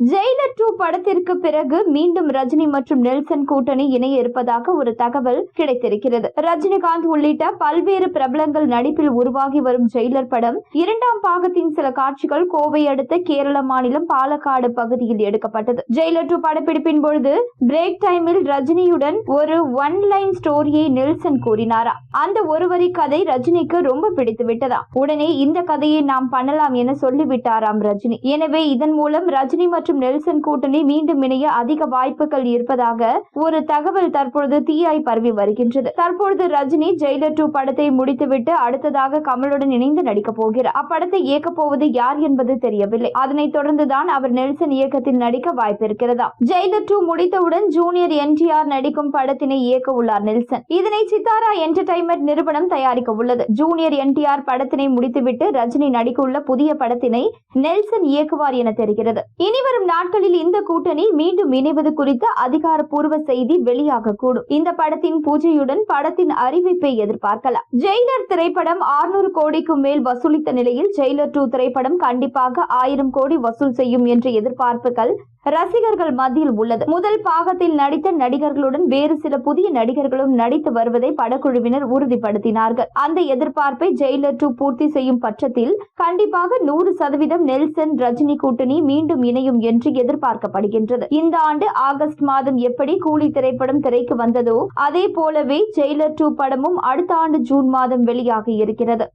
Jailer two படத்திற்கு பிறகு மீண்டும் ரஜினி மற்றும் நெல்சன் கூட்டணி இணைய இருப்பதாக ஒரு தகவல் கிடைத்திருக்கிறது. ரஜினிகாந்த் உள்ளிட்ட பல்வேறு பிரபலங்கள் நடிப்பில் உருவாகி வரும் ஜெயிலர் படம் இரண்டாம் பாகத்தின் சில காட்சிகள் கோவை அடுத்த கேரள மாநிலம் பாலக்காடு பகுதியில் எடுக்கப்பட்டது. ஜெயிலர் டூ படப்பிடிப்பின் பொழுது பிரேக் டைமில் ரஜினியுடன் ஒரு ஒன் லைன் ஸ்டோரியை நெல்சன் கூறினாரா? அந்த ஒரு வரி கதை ரஜினிக்கு ரொம்ப பிடித்து விட்டதா உடனே இந்த கதையை நாம் பண்ணலாம் என சொல்லிவிட்டாராம் ரஜினி. எனவே இதன் மூலம் ரஜினி மற்றும் மற்றும் நெல்சன் கூட்டணி மீண்டும் இணைய அதிக வாய்ப்புகள் இருப்பதாக ஒரு தகவல் தற்பொழுது தீயாய் பரவி வருகின்றது. தற்பொழுது ரஜினி ஜெயிலர் டூ படத்தை முடித்துவிட்டு அடுத்ததாக கமலுடன் இணைந்து நடிக்கப் போகிறார். அப்படத்தை இயக்கப் போவது யார் என்பது தெரியவில்லை. அதனைத் தொடர்ந்துதான் அவர் நெல்சன் இயக்கத்தில் நடிக்க வாய்ப்பு இருக்கிறதா ஜெயிலர் டூ முடித்தவுடன் ஜூனியர் என்டிஆர் நடிக்கும் படத்தினை இயக்க உள்ளார் நெல்சன். இதனை சித்தாரா என்டர்டைன்மெண்ட் நிறுவனம் தயாரிக்க உள்ளது. ஜூனியர் என்டிஆர் படத்தினை முடித்துவிட்டு ரஜினி நடிக்க உள்ள புதிய படத்தினை நெல்சன் இயக்குவார் என தெரிகிறது. இனிவரும் நாட்களில் இந்த கூட்டணி மீண்டும் இணைவது குறித்த அதிகாரப்பூர்வ செய்தி வெளியாகக்கூடும். இந்த படத்தின் பூஜையுடன் படத்தின் அறிவிப்பை எதிர்பார்க்கலாம். ஜெயிலர் திரைப்படம் 600 கோடிக்கும் மேல் வசூலித்த நிலையில் ஜெயிலர் டூ திரைப்படம் கண்டிப்பாக ஆயிரம் கோடி வசூல் செய்யும் என்ற எதிர்பார்ப்புகள் ரசிகர்கள் மத்தியில் உள்ளது. முதல் பாகத்தில் நடித்த நடிகர்களுடன் வேறு சில புதிய நடிகர்களும் நடித்து வருவதை படக்குழுவினர் உறுதிப்படுத்தினார்கள். அந்த எதிர்பார்ப்பை ஜெயிலர் டூ பூர்த்தி செய்யும் பட்சத்தில் கண்டிப்பாக நூறு சதவீதம் நெல்சன் ரஜினி கூட்டணி மீண்டும் இணையும் என்று எதிர்பார்க்கப்படுகின்றது. இந்த ஆண்டு ஆகஸ்ட் மாதம் எப்படி கூலி திரைப்படம் திரைக்கு வந்ததோ அதே போலவே ஜெயிலர் டூ படமும் அடுத்த ஆண்டு ஜூன் மாதம் வெளியாகி இருக்கிறது.